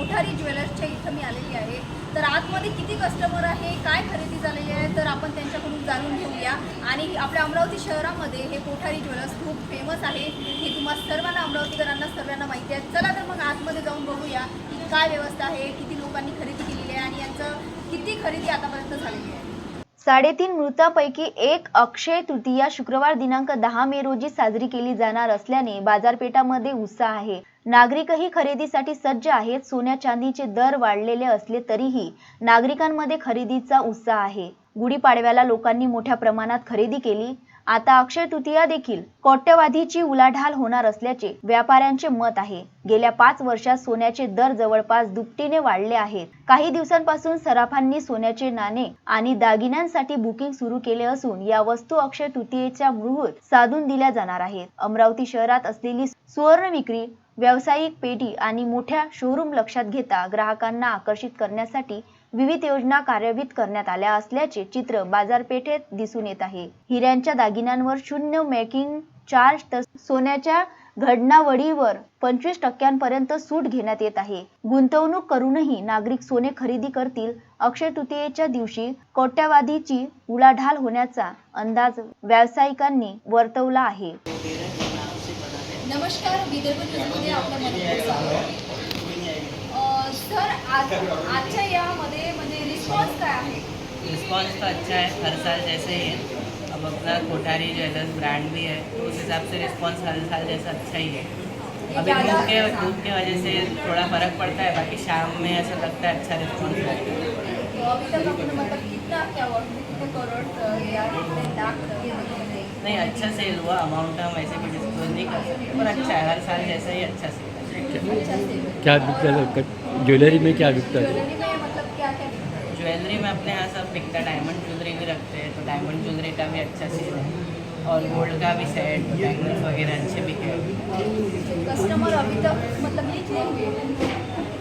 कोठारी ज्वेलर्सच्या इथं मी आलेली आहे. तर आतमध्ये किती कस्टमर आहे काय खरेदी झालेली आहे तर आपण त्यांच्याकडून जाणून घेऊया. आणि आपल्या अमरावती शहरामध्ये हे कोठारी ज्वेलर्स खूप फेमस आहे. हे तुम्हाला सर्वांना अमरावतीकरांना सर्वांना माहिती आहे. चला तर मग आतमध्ये जाऊन बघूया की काय व्यवस्था आहे किती लोकांनी खरेदी केलेली आहे आणि यांचं किती खरेदी आतापर्यंत झालेली आहे. साडेतीन मृतापैकी एक अक्षय तृतीया शुक्रवार दिनांक दहा मे रोजी साजरी केली जाणार असल्याने बाजारपेठामध्ये उत्साह आहे. नागरिकही खरेदीसाठी सज्ज आहेत. सोन्या चांदीचे दर वाढलेले असले तरीही नागरिकांमध्ये खरेदीचा उत्साह आहे. गुढीपाडव्याला लोकांनी मोठ्या प्रमाणात खरेदी केली. आता अक्षय तृतीया देखील कोट्यवाधीची उलाढाल होणार असल्याचे व्यापाऱ्यांचे मत आहे. गेल्या पाच वर्षात सोन्याचे दर जवळपास दुपटीने वाढले आहेत. काही दिवसांपासून सराफांनी सोन्याचे नाणे आणि दागिन्यांसाठी बुकिंग सुरू केले असून या वस्तू अक्षय तृतीयेच्या मुहूर्त साधून दिल्या जाणार आहेत. अमरावती शहरात असलेली सुवर्ण विक्री व्यावसायिक पेटी आणि मोठ्या शोरूम लक्षात घेता ग्राहकांना आकर्षित करण्यासाठी विविध योजना कार्यान्वित करण्यात आल्या असल्याचे चित्र बाजारपेठेत दिसून येत आहे. हिऱ्यांच्या दागिन्यांवर शून्य मेकिंग चार्ज तर सोन्याच्या घडणावळीवर पंचवीस टक्क्यांपर्यंत सूट घेण्यात येत आहे. गुंतवणूक करूनही नागरिक सोने खरेदी करतील. अक्षय तृतीयेच्या दिवशी कोट्यावादीची उलाढाल होण्याचा अंदाज व्यावसायिकांनी वर्तवला आहे. नमस्कार विदर्भ न्यूजमध्ये आपलं मनपूर्वक स्वागत. सर आज आजच्या यामध्ये रिस्पॉन्स तो अच्छा है हर साल जैसे ही है। अब अपना कोठारी ज्वेलर्स ब्रांड भी है तो उस हिसाब से रिस्पॉन्स हर साल जैसा अच्छा ही है। अभी धूप के धूप की वजह से थोड़ा फ़र्क पड़ता है बाकी शाम में ऐसा लगता है अच्छा रिस्पॉन्स है। तो अभी तक अपन मतलब कितना क्या कितने करोड़ या कितने लाख ये नहीं नहीं अच्छा सेल हुआ अमाउंट हम ऐसे भी डिस्क्लोज नहीं कर सकते पर अच्छा है हर साल जैसा ही अच्छा सेल है। अच्छा सेल क्या बिकता है ज्वेलरी में क्या बिकता है ज्वेलरी में मतलब क्या क्या ज्वेलरी में अपने यहाँ सब बिकता डायमंड ज्वेलरी भी रखते हैं तो डायमंड ज्वेलरी का भी अच्छा सेल है। और गोल्ड का भी सेट बैंगल्स वगैरह अच्छे बिके कस्टमर अभी तक मतलब ये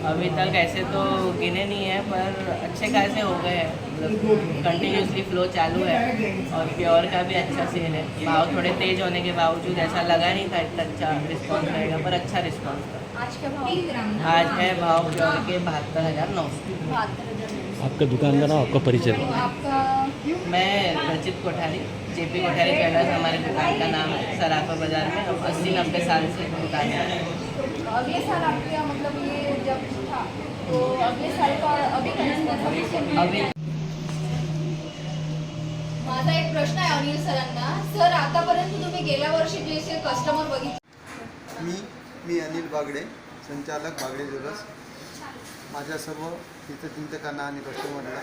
अभी तक ऐसे तो गिने नहीं है पर अच्छे खासे हो गए हैं। मतलब कंटिन्यूसली फ्लो चालू है। और प्योर का भी अच्छा सेल है। भाव थोड़े तेज होने के बावजूद ऐसा लगा नहीं था इतना अच्छा रिस्पॉन्स रहेगा पर अच्छा रिस्पॉन्स था। आज का भाव आज है भाव प्योर के बहत्तर हज़ार नौ आपका दुकान का नाम आपका परिचय मैं रचित कोठारी जेपी कोठारी ज्वेलर्स हमारे दुकान का नाम है सराफा बाज़ार में। अस्सी नब्बे साल से दुकान है। अगले साल आपके यहाँ मतलब ये जब था तो अगले साल का अभी का response अभी अभी। माझा एक प्रश्न आहे अनिल सरांना. सर आतापर्यंत तुम्ही गेल्या वर्षी जे कस्टमर बघितले मी मी अनिल बागडे संचालक बागडे ज्वेलर्स. माझ्या सर्व हितचिंतकांना आणि कस्टमरला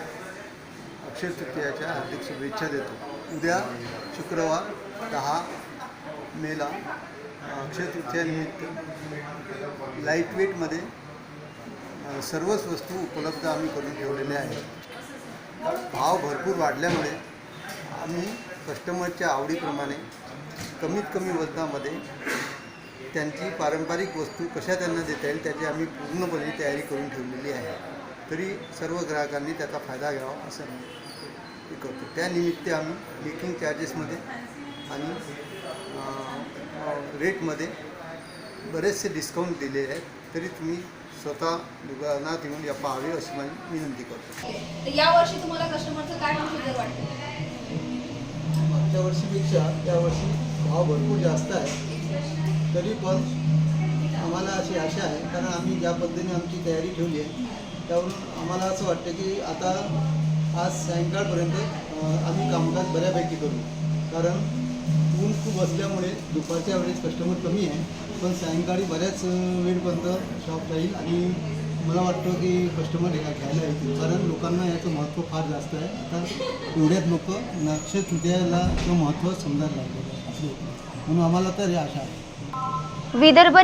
अक्षय तृतीयाच्या हार्दिक शुभेच्छा देतो. उद्या शुक्रवार दहा मेला. अक्षय तृतीयानिमित्त लाइट वेटमध्ये सर्वच वस्तू उपलब्ध आम्ही करून ठेवलेल्या आहेत. भाव भरपूर वाढल्यामुळे आम्ही कस्टमरच्या आवडीप्रमाणे कमीत कमी वजनामध्ये त्यांची पारंपरिक वस्तू कशा त्यांना देता येईल त्याची आम्ही पूर्णपणे तयारी करून ठेवलेली आहे. तरी सर्व ग्राहकांनी त्याचा फायदा घ्यावा असं मी करतो. त्यानिमित्त आम्ही मेकिंग चार्जेसमध्ये आणि रेटमध्ये बरेचसे डिस्काउंट दिलेले आहेत. तरी तुम्ही स्वतः दुकानात येऊन या पाहावे अशी माझी विनंती करतो. तर या वर्षी तुम्हाला कस्टमरचं काय वाटतं? मागच्या वर्षीपेक्षा यावर्षी भाव भरपूर जास्त आहे. तरी पण आम्हाला अशी आशा आहे. कारण आम्ही ज्या पद्धतीने आमची तयारी ठेवली आहे त्यावरून आम्हाला असं वाटतं की आता आज सायंकाळपर्यंत आम्ही कामकाज बऱ्यापैकी करू. कारण ऊन खूप असल्यामुळे दुपारच्या वेळेस कस्टमर कमी आहे. पण सायंकाळी बऱ्याच वेळपर्यंत शॉप राहील आणि मला वाटतं की कस्टमर हे घ्यायला येतील. कारण लोकांना याचं महत्त्व फार जास्त आहे. आता एवढ्यात लोक अक्षय तृतीयाला महत्त्व समजायला लागलेलं आहे. म्हणून आम्हाला तर हे आशा आहे. विदर्भ